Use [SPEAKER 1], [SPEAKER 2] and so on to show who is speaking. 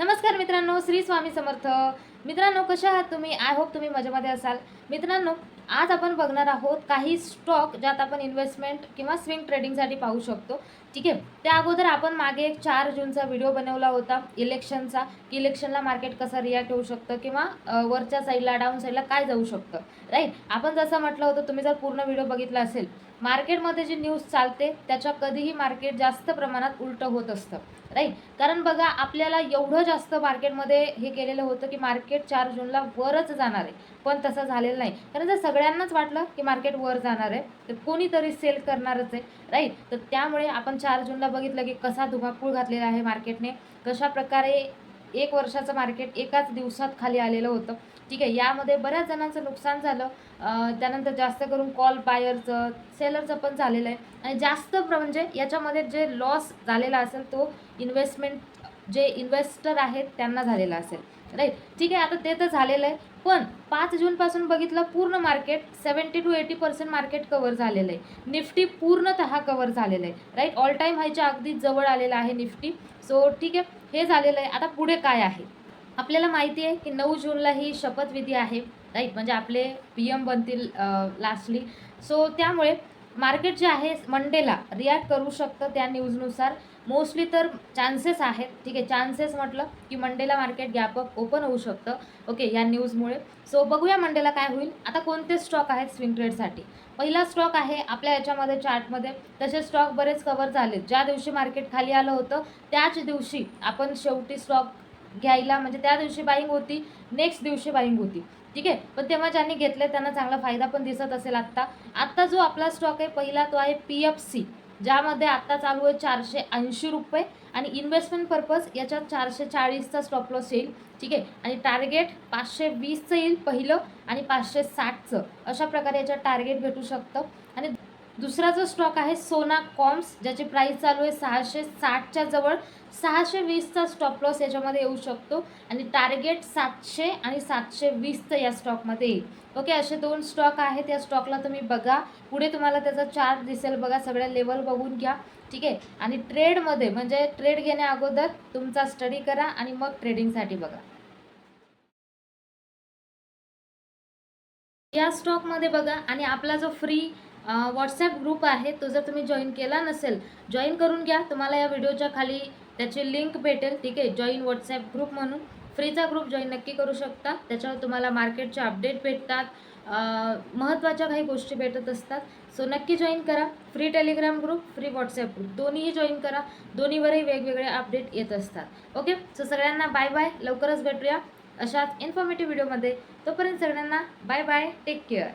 [SPEAKER 1] नमस्कार मित्रांनो श्री स्वामी समर्थ. मित्रांनो कशा आहात तुम्ही? आय होप तुम्ही मजेमध्ये असाल. मित्रांनो आज आपण बघणार आहोत काही स्टॉक ज्यात आपण इन्व्हेस्टमेंट किंवा स्विंग ट्रेडिंगसाठी पाहू शकतो. ठीक आहे? त्या अगोदर आपण मागे एक चार जूनचा व्हिडिओ बनवला होता. इलेक्शनचा की इलेक्शनला मार्केट कसं रिॲक्ट होऊ शकतं किंवा वरच्या साईडला डाऊन साईडला काय जाऊ शकतं? राईट आपण जसं म्हटलं होतं तुम्ही जर पूर्ण व्हिडिओ बघितला असेल मार्केटमध्ये जी न्यूज चालते त्याच्या कधीही मार्केट जास्त प्रमाणात उलटं होत असतं. राईट कारण बघा आपल्याला एवढं जास्त मार्केटमध्ये हे केलेलं होतं की मार्केट चार जूनला वरच जाणार आहे. पण तसं झालेलं नाही. कारण जर सगळ्यांनाच वाटलं की मार्केट वर जाणार आहे तर कोणीतरी सेल करणारच आहे राईट तर त्यामुळे आपण चार जूनला बघितलं की कसा धुमाकूळ घातलेला आहे मार्केटने कशा प्रकारे एक वर्षाचं मार्केट एकाच दिवसात खाली आलेलं होतं. ठीक आहे यामध्ये बऱ्याच जणांचं नुकसान झालं. त्यानंतर जास्त करून कॉल बायरचं सेलरचं पण झालेलं आहे. आणि जास्त प्र म्हणजे याच्यामध्ये जे लॉस झालेला असेल तो इन्व्हेस्टमेंट जे इन्व्हेस्टर आहेत त्यांना झालेला असेल. राईट ठीक आहे आता ते तर झालेलं आहे. पण पाच जूनपासून बघितलं पूर्ण market seventy two eighty percent market cover झालेलं आहे. निफ्टी पूर्णतः कवर झालेलं आहे. राईट ऑल टाईम हायच्या अगदी जवळ आलेला आहे निफ्टी. सो ठीक आहे हे झालेलं आहे. आता पुढे काय आहे? आपल्याला माहिती आहे की नऊ जूनला ही शपथविधी आहे. राईट म्हणजे आपले पी एम बनतील लास्टली सो त्यामुळे मार्केट जे आहे मंडेला रिॲक्ट करू शकतं त्या न्यूजनुसार मोस्टली तर चान्सेस आहेत. ठीक आहे चान्सेस म्हटलं की मंडेला मार्केट गॅपअप ओपन होऊ शकतं. ओके या न्यूजमुळे सो बघूया मंडेला काय होईल. आता कोणते स्टॉक आहेत स्विंग ट्रेडसाठी पहिला स्टॉक आहे आपल्या याच्यामध्ये चार्टमध्ये तसे स्टॉक बरेच कवर झाले. ज्या दिवशी मार्केट खाली आलं होतं त्याच दिवशी आपण शेवटी स्टॉक घ्यायला म्हणजे त्या दिवशी बाईंग होती नेक्स्ट दिवशी बाईंग होती. ठीक आहे? पण तेव्हा ज्यांनी घेतले त्यांना चांगला फायदा पण दिसत असेल आत्ता. आत्ता जो आपला स्टॉक आहे पहिला तो आहे पी एफ सी ज्यामध्ये आत्ता चालू आहे चारशे ऐंशी रुपये. आणि इन्व्हेस्टमेंट पर्पज याच्यात चारशे चाळीसचा स्टॉप लॉस येईल. ठीक आहे? आणि टार्गेट पाचशे वीसचं येईल पहिलं आणि पाचशे साठचं. अशा प्रकारे याच्यात टार्गेट भेटू शकतं. आणि दुसरा जो स्टॉक आहे सोना कॉम्स ज्याची प्राईस चालू आहे सहाशे साठच्या जवळ सहाशे वीसचा स्टॉप लॉस याच्यामध्ये येऊ शकतो. आणि टार्गेट सातशे आणि सातशे वीसचं या स्टॉकमध्ये येईल. ओके असे दोन स्टॉक आहेत. या स्टॉकला तुम्ही बघा. पुढे तुम्हाला त्याचा चार्ट दिसेल. बघा सगळ्या लेवल बघून घ्या. ठीक आहे? आणि ट्रेडमध्ये म्हणजे ट्रेड घेण्या अगोदर तुमचा स्टडी करा आणि मग ट्रेडिंगसाठी बघा. या स्टॉकमध्ये बघा. आणि आपला जो फ्री व्हॉट्सॲप ग्रुप आहे. तो जर तुम्ही जॉईन केला नसेल जॉईन करून घ्या. तुम्हाला या व्हिडिओच्या खाली त्याची लिंक भेटेल. ठीक आहे? जॉईन व्हॉट्सॲप ग्रुप म्हणून. फ्रीचा ग्रुप जॉईन नक्की करू शकता. त्याच्यावर तुम्हाला मार्केटचे अपडेट भेटतात. महत्त्वाच्या काही गोष्टी भेटत असतात. सो नक्की जॉईन करा. Free Telegram group free WhatsApp group दोन्हीही जॉईन करा. दोन्हीवरही वेगवेगळे अपडेट येत असतात. ओके सो सगळ्यांना बाय बाय लवकरच भेटूया अशाच इन्फॉर्मेटिव्ह व्हिडिओमध्ये तोपर्यंत सगळ्यांना बाय बाय टेक केअर